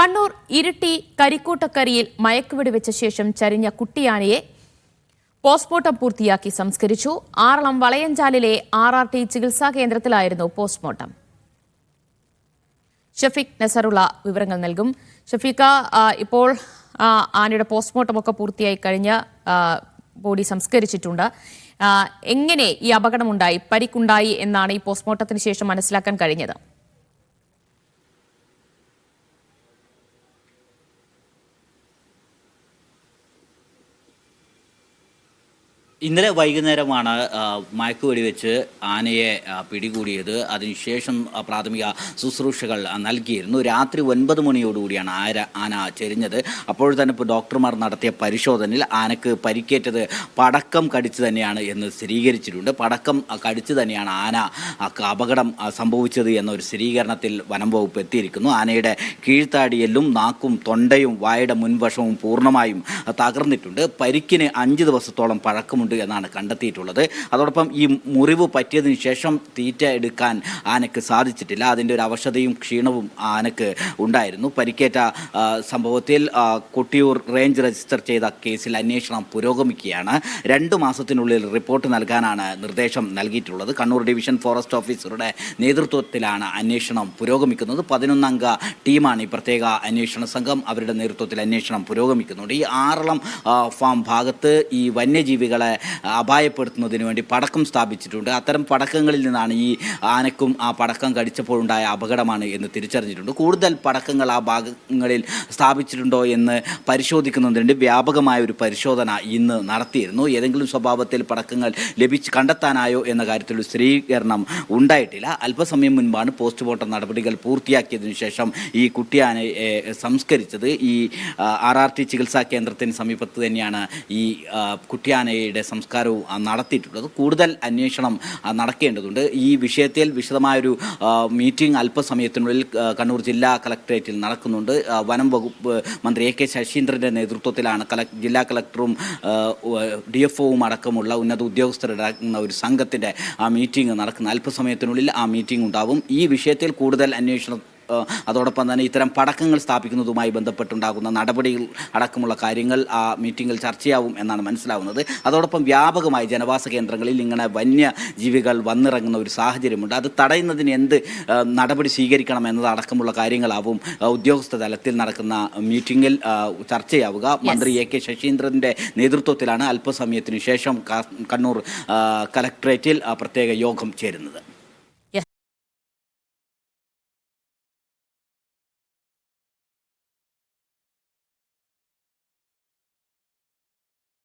കണ്ണൂർ ഇരിട്ടി കരിക്കൂട്ടക്കരിയിൽ മയക്കുവെടി വെച്ച ശേഷം ചരിഞ്ഞ കുട്ടിയാനയെ പോസ്റ്റ്മോർട്ടം പൂർത്തിയാക്കി സംസ്കരിച്ചു. ആറളം വളയഞ്ചാലിലെ ആർ ആർ ടി ചികിത്സാ കേന്ദ്രത്തിലായിരുന്നു പോസ്റ്റ്മോർട്ടം. ഷഫീഖ് നസറുള്ള വിവരങ്ങൾ നൽകും. ഷഫീഖ ഇപ്പോൾ ആനയുടെ പോസ്റ്റ്മോർട്ടം ഒക്കെ പൂർത്തിയായി കഴിഞ്ഞ ബോഡി സംസ്കരിച്ചിട്ടുണ്ട്. എങ്ങനെ ഈ അപകടമുണ്ടായി പരിക്കുണ്ടായി എന്നാണ് ഈ പോസ്റ്റ്മോർട്ടത്തിന് ശേഷം മനസ്സിലാക്കാൻ കഴിഞ്ഞത്? ഇന്നലെ വൈകുന്നേരമാണ് മയക്കുവെടി വെച്ച് ആനയെ പിടികൂടിയത്. അതിനുശേഷം പ്രാഥമിക ശുശ്രൂഷകൾ നൽകിയിരുന്നു. രാത്രി ഒൻപത് മണിയോടുകൂടിയാണ് ആര ആന ചെരിഞ്ഞത്. അപ്പോൾ തന്നെ ഇപ്പോൾ ഡോക്ടർമാർ നടത്തിയ പരിശോധനയിൽ ആനക്ക് പരിക്കേറ്റത് പടക്കം കടിച്ചു തന്നെയാണ് എന്ന് സ്ഥിരീകരിച്ചിട്ടുണ്ട്. പടക്കം കടിച്ച് തന്നെയാണ് ആന അപകടം സംഭവിച്ചത് എന്നൊരു സ്ഥിരീകരണത്തിൽ വനം വകുപ്പ് എത്തിയിരിക്കുന്നു. ആനയുടെ കീഴ്ത്താടിയെല്ലും നാക്കും തൊണ്ടയും വായുടെ മുൻവശവും പൂർണമായും തകർന്നിട്ടുണ്ട്. പരിക്കിന് അഞ്ച് ദിവസത്തോളം പഴക്കമുണ്ട്. എന്നാണ് കണ്ടെത്തിയിട്ടുള്ളത്. അതോടൊപ്പം ഈ മുറിവ് പറ്റിയതിനു ശേഷം തീറ്റ എടുക്കാൻ ആനയ്ക്ക് സാധിച്ചിട്ടില്ല. അതിന്റെ ഒരു അവശതയും ക്ഷീണവും ആനയ്ക്ക് ഉണ്ടായിരുന്നു. പരിക്കേറ്റ സംഭവത്തിൽ കൊട്ടിയൂർ റേഞ്ച് രജിസ്റ്റർ ചെയ്ത കേസിൽ അന്വേഷണം പുരോഗമിക്കുകയാണ്. രണ്ട് മാസത്തിനുള്ളിൽ റിപ്പോർട്ട് നൽകാനാണ് നിർദ്ദേശം നൽകിയിട്ടുള്ളത്. കണ്ണൂർ ഡിവിഷൻ ഫോറസ്റ്റ് ഓഫീസറുടെ നേതൃത്വത്തിലാണ് അന്വേഷണം പുരോഗമിക്കുന്നത്. പതിനൊന്നംഗ ടീമാണ് ഈ പ്രത്യേക അന്വേഷണ സംഘം. അവരുടെ നേതൃത്വത്തിൽ അന്വേഷണം പുരോഗമിക്കുന്നുണ്ട്. ഈ ആറളം ഫാം ഭാഗത്ത് ഈ വന്യജീവികളെ അപായപ്പെടുത്തുന്നതിന് വേണ്ടി പടക്കം സ്ഥാപിച്ചിട്ടുണ്ട്. അത്തരം പടക്കങ്ങളിൽ നിന്നാണ് ഈ ആനക്കും ആ പടക്കം കടിച്ചപ്പോഴുണ്ടായ അപകടമാണ് എന്ന് തിരിച്ചറിഞ്ഞിട്ടുണ്ട്. കൂടുതൽ പടക്കങ്ങൾ ആ ഭാഗങ്ങളിൽ സ്ഥാപിച്ചിട്ടുണ്ടോ എന്ന് പരിശോധിക്കുന്നതിന് വ്യാപകമായ ഒരു പരിശോധന ഇന്ന് നടത്തിയിരുന്നു. ഏതെങ്കിലും സ്വഭാവത്തിൽ പടക്കങ്ങൾ ലഭിച്ച് കണ്ടെത്താനായോ എന്ന കാര്യത്തിൽ ഒരു സ്ഥിരീകരണം ഉണ്ടായിട്ടില്ല. അല്പസമയം മുൻപാണ് പോസ്റ്റ്മോർട്ടം നടപടികൾ പൂർത്തിയാക്കിയതിനു ശേഷം ഈ കുട്ടിയാനയെ സംസ്കരിച്ചത്. ഈ ആർ ആർ ടി ചികിത്സാ കേന്ദ്രത്തിന് സമീപത്ത് തന്നെയാണ് ഈ കുട്ടിയാനയുടെ സംസ്കാരവും നടത്തിയിട്ടുണ്ട്. അത് കൂടുതൽ അന്വേഷണം നടക്കേണ്ടതുണ്ട്. ഈ വിഷയത്തിൽ വിശദമായൊരു മീറ്റിംഗ് അല്പസമയത്തിനുള്ളിൽ കണ്ണൂർ ജില്ലാ കളക്ടറേറ്റിൽ നടക്കുന്നുണ്ട്. വനം വകുപ്പ് മന്ത്രി എ കെ ശശീന്ദ്രന്റെ നേതൃത്വത്തിലാണ് കള ജില്ലാ കളക്ടറും ഡി എഫ് ഒവും അടക്കമുള്ള ഉന്നത ഉദ്യോഗസ്ഥരടങ്ങുന്ന ഒരു സംഘത്തിന്റെ ആ മീറ്റിംഗ് നടക്കുന്ന അല്പസമയത്തിനുള്ളിൽ ആ മീറ്റിംഗ് ഉണ്ടാവും. ഈ വിഷയത്തിൽ കൂടുതൽ അന്വേഷണം അതോടൊപ്പം തന്നെ ഇത്തരം പടക്കങ്ങൾ സ്ഥാപിക്കുന്നതുമായി ബന്ധപ്പെട്ടുണ്ടാകുന്ന നടപടികൾ അടക്കമുള്ള കാര്യങ്ങൾ ആ മീറ്റിംഗിൽ ചർച്ചയാവും എന്നാണ് മനസ്സിലാവുന്നത്. അതോടൊപ്പം വ്യാപകമായി ജനവാസ കേന്ദ്രങ്ങളിൽ ഇങ്ങനെ വന്യജീവികൾ വന്നിറങ്ങുന്ന ഒരു സാഹചര്യമുണ്ട്. അത് തടയുന്നതിന് എന്ത് നടപടി സ്വീകരിക്കണം എന്നതടക്കമുള്ള കാര്യങ്ങളാവും ആ, ഉദ്യോഗസ്ഥ തലത്തിൽ നടക്കുന്ന മീറ്റിംഗിൽ ആ, ചർച്ചയാവുക. മന്ത്രി എ കെ ശശീന്ദ്രന്റെ നേതൃത്വത്തിലാണ് അല്പസമയത്തിനു ശേഷം കണ്ണൂർ കലക്ട്രേറ്റിൽ പ്രത്യേക യോഗം ചേരുന്നത്.